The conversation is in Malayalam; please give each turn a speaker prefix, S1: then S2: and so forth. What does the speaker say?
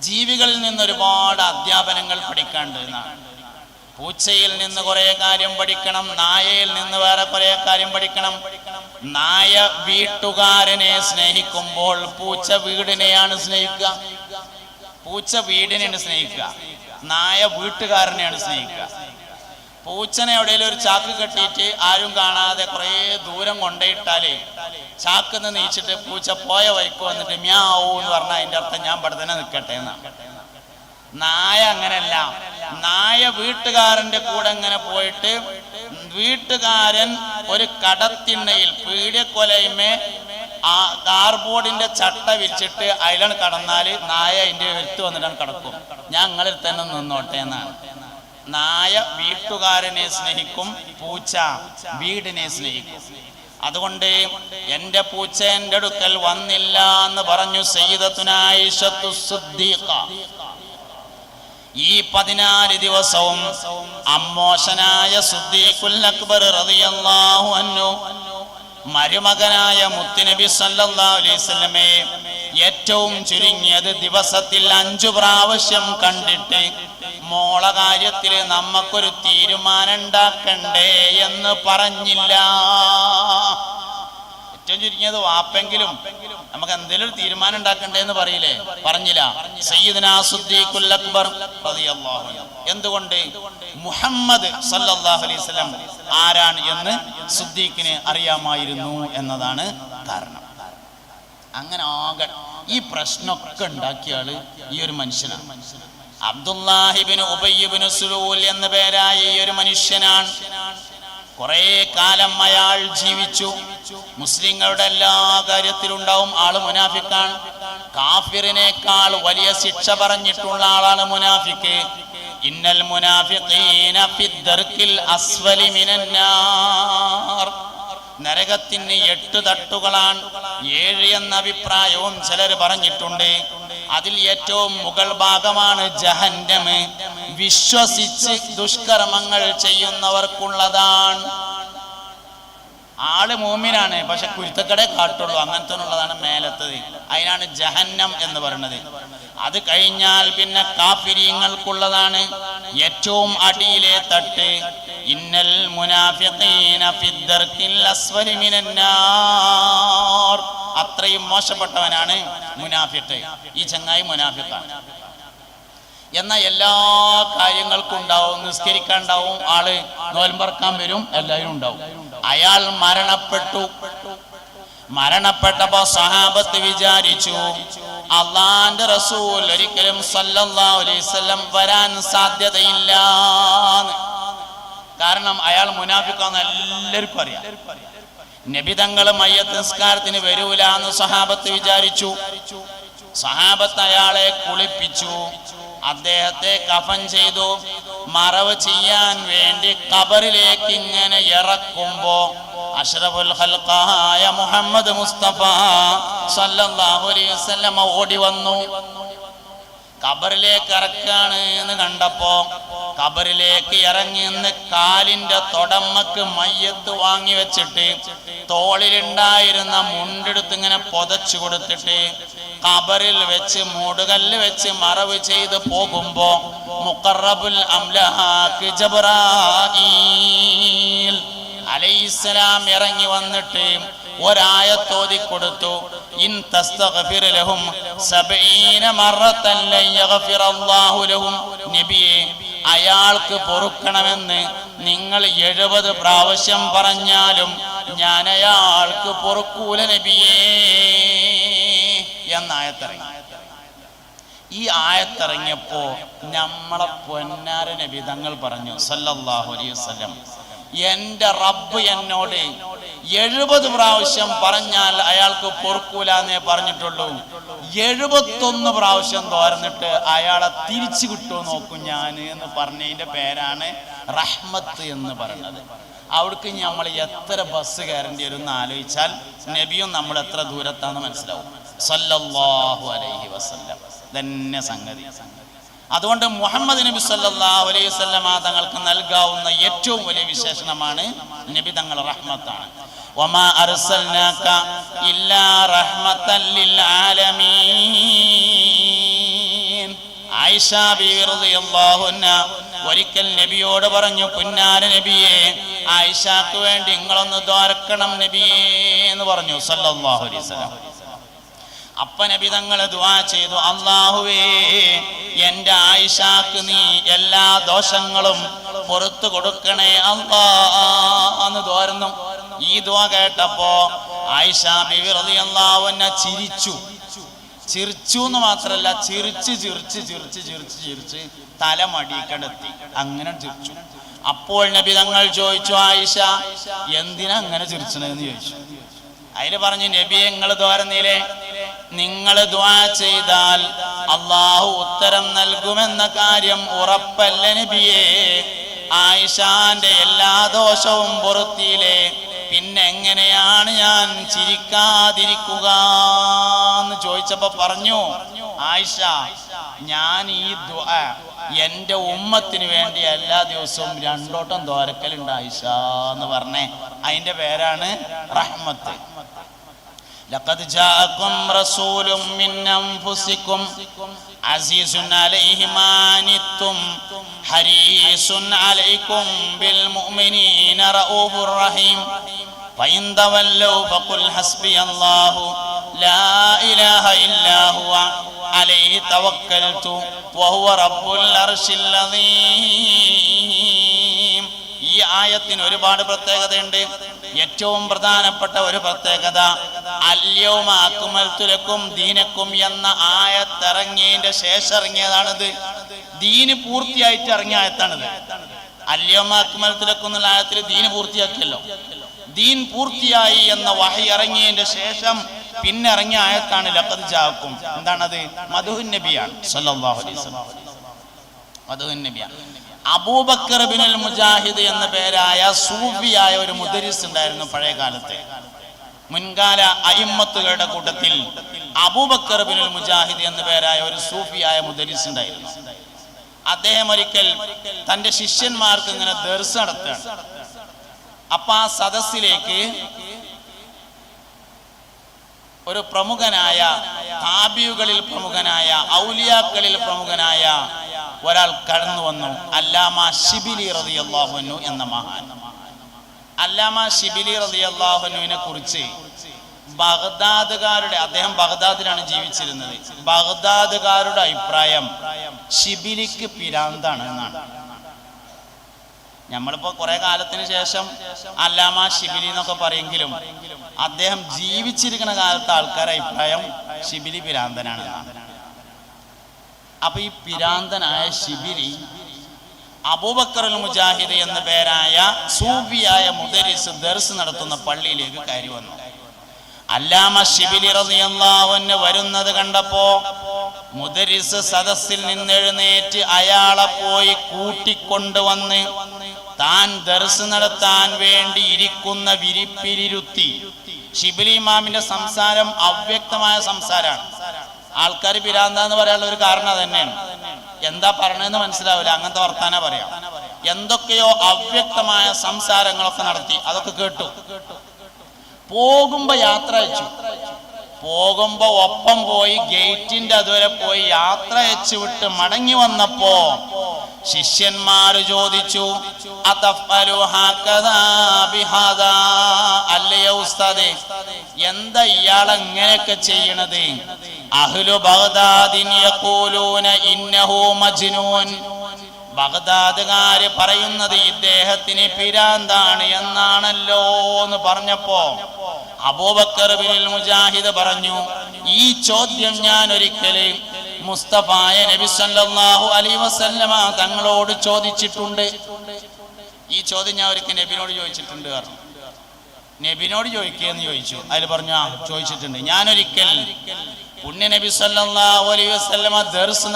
S1: ജീവികളിൽ നിന്ന് ഒരുപാട് അധ്യാപനങ്ങൾ പഠിക്കാണ്ട് എന്നാണ്. പൂച്ചയിൽ നിന്ന് കുറെ കാര്യം പഠിക്കണം നായയിൽ നിന്ന് വേറെ കുറെ കാര്യം പഠിക്കണം. നായ വീട്ടുകാരനെ സ്നേഹിക്കുമ്പോൾ പൂച്ച വീടിനെയാണ് സ്നേഹിക്കുക. പൂച്ച വീടിനെയാണ് സ്നേഹിക്കുക. നായ വീട്ടുകാരനെയാണ് സ്നേഹിക്കുക. പൂച്ചനെ എവിടെയെങ്കിലും ഒരു ചാക്ക് കെട്ടിയിട്ട് ആരും കാണാതെ കുറേ ദൂരം കൊണ്ടേയിട്ടാലേ ചാക്കിന്ന് നീച്ചിട്ട് പൂച്ച പോയ വൈക്ക് വന്നിട്ട് മ്യാവൂ എന്ന് പറഞ്ഞാൽ അതിന്റെ അർത്ഥം ഞാൻ ഇവിടെ തന്നെ നിൽക്കട്ടെ എന്നാണ് നായ അങ്ങനല്ല. നായ വീട്ടുകാരന്റെ കൂടെ ഇങ്ങനെ പോയിട്ട് വീട്ടുകാരൻ ഒരു കടത്തിണ്ണയിൽ പീഡിയക്കൊലയുമേ ആ കാർബോർഡിന്റെ ചട്ട വിരിച്ചിട്ട് അതിലാണ് കടന്നാൽ നായ അതിന്റെ എടുത്തു വന്നിട്ടാണ് കടക്കും. ഞാൻ നിങ്ങളിൽ തന്നെ നിന്നോട്ടെ എന്നാണ് നായ വീട്ടുകാരനെ സ്നേഹിക്കും പൂച്ച വീടിനെ സ്നേഹിക്കും. അതുകൊണ്ട് എന്റെ പൂച്ച എന്റെ അടുക്കൽ വന്നില്ല എന്ന് പറഞ്ഞു ഈ പതിനാല് ദിവസവും അമ്മോശനായ സുദ്ദീഖുൽ അക്ബർ റളിയല്ലാഹു അൻഹു മരുമകനായ മുത്തുനബി സല്ലല്ലാഹു അലൈഹി ഏറ്റവും ചുരുങ്ങിയത് ദിവസത്തിൽ അഞ്ചു പ്രാവശ്യം കണ്ടിട്ട് മോള കാര്യത്തിൽ നമുക്കൊരു തീരുമാനം ഉണ്ടാക്കണ്ടേ എന്ന് പറഞ്ഞില്ല. ഏറ്റവും ചുരുങ്ങിയത് വാപ്പെങ്കിലും നമുക്ക് എന്തെങ്കിലും ഒരു തീരുമാനം ഉണ്ടാക്കണ്ടേ എന്ന് പറയില്ലേ? പറഞ്ഞില്ല. അക്ബർ. എന്തുകൊണ്ട്? മുഹമ്മദ് സല്ലല്ലാഹു അലൈഹി വസല്ലം ആരാണ് എന്ന് സുദ്ദീഖിന് അറിയാമായിരുന്നു എന്നതാണ് കാരണം. അങ്ങനെ ആകെ ഈ പ്രശ്നമൊക്കെ ഉണ്ടാക്കിയ ആൾ ഈ ഒരു മനുഷ്യനാണ്. അബ്ദുല്ലാഹിബിന് ഉബയ്യബിന് സുലൂൽ എന്ന പേരായ ഈ ഒരു മനുഷ്യനാണ്. കുറെ കാലം അയാൾ ജീവിച്ചു. മുസ്ലിങ്ങളുടെ എല്ലാ കാര്യത്തിലുണ്ടാവും. ആൾ മുനാഫിക്കാണ്. കാഫിറിനേക്കാൾ വലിയ ശിക്ഷ പറഞ്ഞിട്ടുള്ള ആളാണ് മുനാഫിക്ക്. ഇന്നൽ മുനാഫിഖീന ഫിദ്ദർക്കിൽ അസ്വലി മിനന്നാർ നരകത്തിന് എട്ട് തട്ടുകളാണ്. ഏഴ് എന്ന അഭിപ്രായവും ചിലർ പറഞ്ഞിട്ടുണ്ട്. അതിൽ ഏറ്റവും മുകൾ ഭാഗമാണ് ജഹന്നമ് വിശ്വസിച്ച് ദുഷ്കർമ്മങ്ങൾ ചെയ്യുന്നവർക്കുള്ളതാണ്. ആൾ മൂമിനാണ് പക്ഷെ കുരുത്തക്കടെ കാട്ടുള്ളൂ. അങ്ങനത്തെ ഉള്ളതാണ് മേലത്തത്. അതിനാണ് ജഹന്നം എന്ന് പറയുന്നത്. അത് കഴിഞ്ഞാൽ പിന്നെ കാഫിരീങ്ങൾക്കുള്ളതാണ് ഏറ്റവും അടിയിലെ തട്ട്. ഇന്നൽ മുനാഫിഖീന ഫിദ്ദർക്കിൽ അത്രയും മോശപ്പെട്ടവനാണ് മുനാഫിത്ത് ഈ ചങ്ങായി മുനാഫിഖാണ് എന്ന എല്ലാ കാര്യങ്ങൾക്കും ഉണ്ടാവും നിസ്കരിക്കാൻ ഉണ്ടാവും ആൾ നോൽമ്പറക്കാൻ വരും എല്ലാവരും ഉണ്ടാവും. അയാൾ മരണപ്പെട്ടു. മരണപ്പെട്ടപ്പോ സഹാബത്ത് വിചാരിച്ചു അള്ളാന്റെ റസൂൽ ഒരിക്കലും വസല്ലം വരാൻ സാധ്യതയില്ല കാരണം അയാൾ മുനാഫിക്കാന്ന് എല്ലാവർക്കും അറിയാം. നബിതങ്ങൾ മയ്യത്ത് നിസ്കാരത്തിന് വരൂല എന്ന് സഹാബത്ത് വിചാരിച്ചു. സഹാബത്ത് അയാളെ കുളിപ്പിച്ചു. അദ്ദേഹത്തെ കഫൻ ചെയ്തു. മറവ് ചെയ്യാൻ വേണ്ടി കബറിലേക്ക് ഇങ്ങനെ ഇറക്കുമ്പോ അഷ്റഫുൽ ഖൽഖായ മുഹമ്മദ് മുസ്തഫ സല്ലല്ലാഹു അലൈഹി വസല്ലമ ഓടി വന്നു. കബറിലേക്ക് ഇറക്കാണ് എന്ന് കണ്ടപ്പോ കബറിലേക്ക് ഇറങ്ങി നിന്ന് കാലിന്റെ തൊടമ്മക്ക് മയ്യത്ത് വാങ്ങി വെച്ചിട്ട് തോളിലുണ്ടായിരുന്ന മുണ്ടെടുത്ത് ഇങ്ങനെ പൊതച്ചു കൊടുത്തിട്ട് കബറിൽ വെച്ച് മൂടുകല്ല് വെച്ച് മറവ് ചെയ്ത് പോകുമ്പോ മുക്കറബുൽ അംലഹാക്ക് അലൈസലാം ഇറങ്ങി വന്നിട്ട് ഒരായത്തോതി കൊടുത്തു. ഇൻ ലഹും സബഈന മറത്തൻ ലഹും. നബിയെ അയാൾക്ക് പൊറുക്കണമെന്ന് നിങ്ങൾ എഴുപത് പ്രാവശ്യം പറഞ്ഞാലും ഞാൻ അയാൾക്ക് പൊറുക്കൂല നബിയേ എന്നായത്തിറങ്ങി ഈ ആയത്തിറങ്ങിയപ്പോ നമ്മളെ പൊന്നാര നബി തങ്ങൾ പറഞ്ഞു സല്ലല്ലാഹു അലൈഹി വസല്ലം എന്റെ റബ്ബ് എന്നോട് എഴുപത് പ്രാവശ്യം പറഞ്ഞാൽ അയാൾക്ക് പൊറുക്കൂല എന്നേ പറഞ്ഞിട്ടുള്ളൂ. എഴുപത്തൊന്ന് പ്രാവശ്യം തോരന്നിട്ട് അയാളെ തിരിച്ചു കിട്ടുമോ നോക്കും ഞാൻ എന്ന് പറഞ്ഞതിന്റെ പേരാണ് റഹ്മത്ത് എന്ന് പറയുന്നത്. അവിടേക്ക് നമ്മൾ എത്ര ബസ് കയറേണ്ടി വരും എന്ന് ആലോചിച്ചാൽ നബിയും നമ്മൾ എത്ര ദൂരത്താന്ന് മനസ്സിലാവും. സല്ലല്ലാഹു അലൈഹി വസല്ലം. തന്നെ സംഗതി. അതുകൊണ്ട് മുഹമ്മദ് നബി സല്ലല്ലാഹു അലൈഹി വസല്ലം തങ്ങൾക്ക് നൽകാവുന്ന ഏറ്റവും വലിയ വിശേഷണമാണ് നബി തങ്ങൾ റഹ്മത്താണ്. വമാ അർസൽനാക ഇല്ലാ رحمة ആലമീൻ ആയിഷ ബീവി റളിയല്ലാഹു അൻഹ ഒരിക്കൽ നബിയോട് പറഞ്ഞു പുന്നാര നബിയെ ആയിഷാക്ക് വേണ്ടി നിങ്ങളൊന്ന് ദ്വാരക്കണം നബിയേ എന്ന് പറഞ്ഞു സല്ലല്ലാഹു അലൈഹി അപ്പ നബി തങ്ങൾ ദുആ ചെയ്തു അള്ളാഹുവേ എന്റെ ആയിഷാക്ക് നീ എല്ലാ ദോഷങ്ങളും പുറത്തു കൊടുക്കണേ അള്ളാ എന്ന് തോരുന്നു ഈ ദുആ കേട്ടപ്പോ ആയിഷ അൻഹ ചിരിച്ചു. ചിരിച്ചു എന്ന് മാത്രല്ല ചിരിച്ച് ചിരിച്ച് ചിരിച്ച് ചിരിച്ച് ചിരിച്ച് തല മടിക്കടെത്തി അങ്ങനെ ചിരിച്ചു. അപ്പോൾ നബി തങ്ങൾ ചോദിച്ചു ആയിഷ എന്തിനാ അങ്ങനെ ചിരിച്ചണെന്ന് ചോദിച്ചു. അതിൽ പറഞ്ഞു നബി നിങ്ങൾ തോരന്നില്ലേ നിങ്ങൾ ദ്വാ ചെയ്താൽ അള്ളാഹു ഉത്തരം നൽകുമെന്ന കാര്യം ഉറപ്പല്ല നബിയേ? ആയിഷാന്റെ എല്ലാ ദോഷവും പുറത്തിയില്ലേ പിന്നെ എങ്ങനെയാണ് ഞാൻ ചിരിക്കാതിരിക്കുക എന്ന് ചോദിച്ചപ്പോ പറഞ്ഞു ആയിഷ ഞാൻ ഈ ദുആ എന്റെ ഉമ്മത്തിന് വേണ്ടി എല്ലാ ദിവസവും രണ്ടോട്ടം ദ്വാരക്കലുണ്ട് ആയിഷ എന്ന് പറഞ്ഞേ അതിന്റെ പേരാണ് റഹ്മത്ത് لقد جاءكم رسول من أنفسكم عزيز عليه ما عنتم حريص عليكم بالمؤمنين رؤوف رحيم فإن تولوا فقل حسبي الله لا إله إلا هو عليه توكلت وهو رب العرش العظيم ഈ ആയത്തിന് ഒരുപാട് പ്രത്യേകതയുണ്ട് ഏറ്റവും പ്രധാനപ്പെട്ട ഒരു പ്രത്യേകത അല്യവും ആക്കുമൽത്തുലക്കും ദീനക്കും എന്ന ആയത്തിറങ്ങിയതിന്റെ ശേഷം ഇറങ്ങിയതാണിത് ദീന് പൂർത്തിയായിട്ട് ഇറങ്ങിയ ആയത്താണിത് അല്യവും ആക്കുമൽത്തുലക്കും എന്നുള്ള ആയത്തിൽ ദീന് പൂർത്തിയാക്കിയല്ലോ ദീൻ പൂർത്തിയായി എന്ന വഹി ഇറങ്ങിയതിന്റെ ശേഷം പിന്നെ ഇറങ്ങിയ ആയത്താണ് ലഖദ് ജാക്കും എന്താണത്? മധുഹുൻ നബിയാണ്. സല്ലല്ലാഹു അലൈഹി വസല്ലം. മധുഹുൻ നബിയാണ്. അബൂബക്കർ ബിനുൽ മുജാഹിദ് എന്ന പേരായ സൂഫിയായ ഒരു മുദരിസ് ഉണ്ടായിരുന്നു പഴയ കാലത്ത്. മുൻകാല അയിമ്മത്തുകളുടെ കൂട്ടത്തിൽ അബൂബക്കർ ബിനുൽ മുജാഹിദ് എന്ന പേരായ ഒരു സൂഫിയായ മുദരിസ് ഉണ്ടായിരുന്നു. അദ്ദേഹം ഒരിക്കൽ തന്റെ ശിഷ്യന്മാർക്ക് ഇങ്ങനെ ദർസ് നടത്തുകയാണ്. അപ്പൊ ആ സദസ്സിലേക്ക് ഒരു പ്രമുഖനായ താബിയുകളിൽ പ്രമുഖനായ ഔലിയാക്കളിൽ പ്രമുഖനായ ഒരാൾ കടന്നു വന്നു. അല്ലാമ ഷിബിലി റളിയല്ലാഹുനു എന്ന മഹാൻ. അല്ലാമ ഷിബിലി റളിയല്ലാഹുനുവിനെ കുറിച്ച് ബഗ്ദാദുകാരുടെ അദ്ദേഹം ബഗ്ദാദിലാണ് ജീവിച്ചിരുന്നത്. ബഗ്ദാദുകാരുടെ അഭിപ്രായം ഷിബിലിക്ക് പിരാന്താണ് എന്നാണ്. നമ്മളിപ്പോ കുറെ കാലത്തിന് ശേഷം അല്ലാമ ശിബിലി എന്നൊക്കെ പറയെങ്കിലും അദ്ദേഹം ജീവിച്ചിരിക്കുന്ന കാലത്ത് ആൾക്കാരെ അഭിപ്രായം ശിബിലി പിരാന്തനാണ്. അപ്പൊ ഈ പിരാന്തനായ ശിബിലി അബൂബക്കറുൽ മുജാഹിദ് എന്ന പേരായ സൂഫിയായ മുദരിസ് ദർസ് നടത്തുന്ന പള്ളിയിലേക്ക് കയറി വന്നു അല്ലാമ ശിബിലി റളിയല്ലാഹുവിന് വരുന്നത് കണ്ടപ്പോ മുദരിസ് സദസ്സിൽ നിന്നെഴുന്നേറ്റ് അയാളെ പോയി കൂട്ടിക്കൊണ്ടുവന്ന് താൻ ദർസ് നടത്താൻ വേണ്ടി ഇരിക്കുന്ന വിരിപ്പിലിരുത്തി. ഷിബിലി ഇമാമിന്റെ സംസാരം അവ്യക്തമായ സംസാരമാണ് ആൾക്കാർ പിരാന്ത എന്ന് പറയാനുള്ള ഒരു കാരണം തന്നെയാണ്. എന്താ പറഞ്ഞതെന്ന് മനസ്സിലാവില്ല. അങ്ങനത്തെ വർത്താന പറയാം. എന്തൊക്കെയോ അവ്യക്തമായ സംസാരങ്ങളൊക്കെ നടത്തി. അതൊക്കെ കേട്ടു. പോകുമ്പോ യാത്ര അയച്ചു. പോകുമ്പോ ഒപ്പം പോയി ഗേറ്റിന്റെ അതുവരെ പോയി യാത്ര അയച്ചു വിട്ട് മടങ്ങി വന്നപ്പോ ശിഷ്യന്മാര് ചോദിച്ചു? അല്ലയോ ഉസ്താദേ എന്താ ഇയാൾ എങ്ങനെയൊക്കെ ചെയ്യണത് അഹ്ലു ബഗ്ദാദിൻ യഖൂലൂന ഇന്നഹു മജ്നൂൻ ബഗ്ദാദുകാര് പറയുന്നത് ഇദ്ദേഹത്തിന് പിരാന്താണ് എന്നാണല്ലോ എന്ന് പറഞ്ഞപ്പോ അബൂബക്കർ ബിനുൽ മുജാഹിദ് പറഞ്ഞു ഈ ചോദ്യം ഞാൻ ഒരിക്കലും മുസ്തഫായ നബി സല്ലല്ലാഹു അലൈഹി വസല്ലമ തങ്ങളോട് ചോദിച്ചിട്ടുണ്ട്. ഈ ചോദ്യം ഞാൻ ഒരിക്കൽ നബിനോട് ചോദിച്ചിട്ടുണ്ട് പറഞ്ഞു. നബിനോട് ചോദിക്കുകയെന്ന് ചോദിച്ചു. അതിൽ പറഞ്ഞു ആ ചോദിച്ചിട്ടുണ്ട്. ഞാനൊരിക്കൽ പുണ്യ നബി സല്ലല്ലാഹു അലൈഹി വസല്ലമ ദർസ്